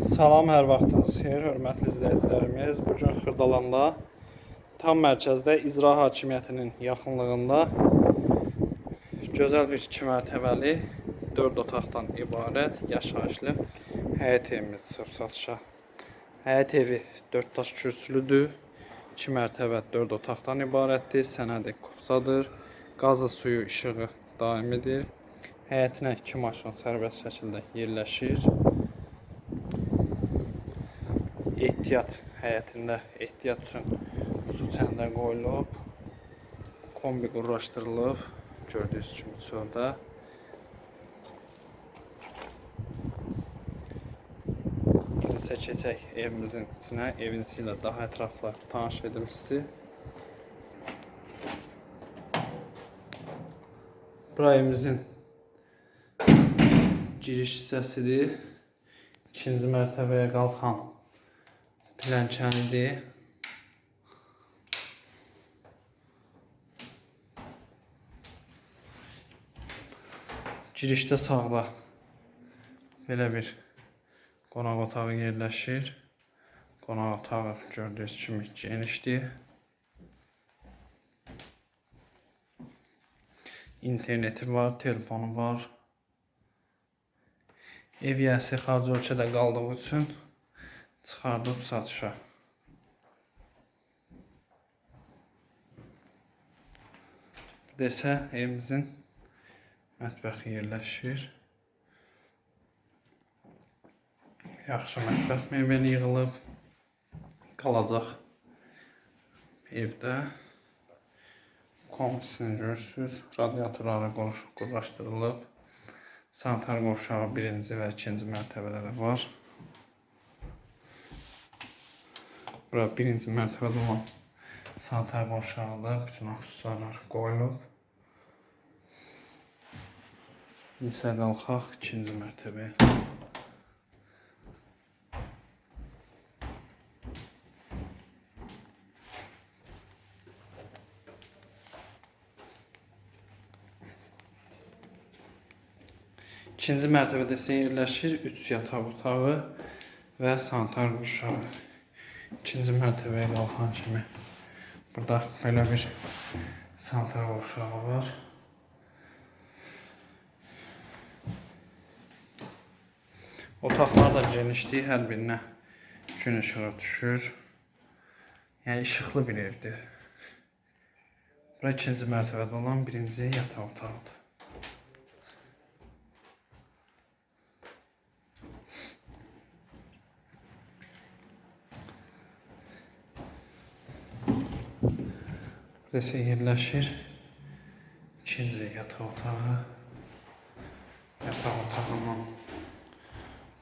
Salam, hər vaxtınız xeyir, hörmətli izləyicilərimiz. Bu gün tam mərkəzdə icra hakimiyyətinin yaxınlığında gözəl bir iki mərtəbəli 4 otaqdan ibarət yaşayışlı həyət evimiz satışa. Həyət evi 4 daş kürsülüdür. 2 mərtəbə 4 otaqdan ibarətdir. Sənədi kupsadır. Qazı, suyu, işığı daimidir. Həyətinə 2 maşın sərbəst şəkildə yerləşir. Ehtiyat həyətində ehtiyat üçün su çəndə qoyulub. Kombi quraşdırılıb. Gördüyünüz kimi çöldə. İndi keçək evimizin içinə. Evin içi ilə daha ətraflı tanış edim sizi. Bura giriş hissəsidir. İkinci mərtəbəyə qalxan Plənkənidir. Girişdə sağda belə bir qonaq otağı yerləşir. Qonaq otağı gördüyünüz kimi genişdir. İnterneti var, telefonu var. Ev yiyəsi xarici ölkədə qaldığı üçün çıxardıb satışa. Desə evimizin mətbəxi yerləşir. Yaxşı mətbəx mebeli yığılıb. Qalacaq evdə. Kompleksini görürsüz. Radiatorları qur- quraşdırılıb. Sanitar qovşağı birinci və ikinci mərtəbədə də var. Bura birinci mərtəbədə olan sanitar qovşağında bütün aksesuarlar qoyulub. İndi isə qalxaq ikinci mərtəbəyə. İkinci mərtəbədə isə yerləşir 3 yataq otağı və sanitar qovşağı. İkinci mərtəbəyə qalxan kimi burada belə bir sanitar qovşağı var. Otaqlar da genişdir, hər birinə gün işığı düşür. Yəni işıqlı bir evdir. Bura ikinci mərtəbədə olan birinci yataq otağıdır. Burası yerləşir. İkinci yataq otağı. Yataq otağının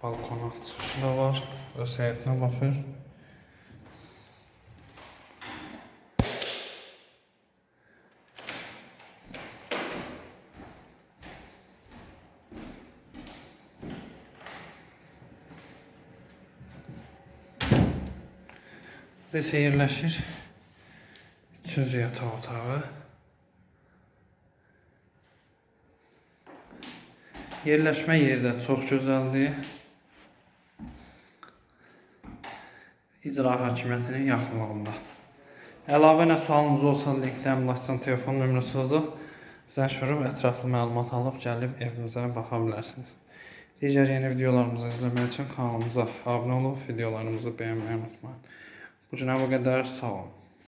balkona çıxışı da var. Öz həyətinə baxır. Burası yerləşir. Üçüncü yataq otağı. Yerləşmə yeri də çox gözəldir. İcra hakimiyyətinin yaxınlığında. Əlavə nə sualınız olsa linkdə əmlakçının telefon nömrəsi olacaq. Zəng vurub ətraflı məlumat alıb gəlib evimizə baxa bilərsiniz. Digər yeni videolarımızı izləmək üçün kanalımıza abunə olub videolarımızı bəyənməyi unutmayın. Bu günə bu qədər. Sağ olun.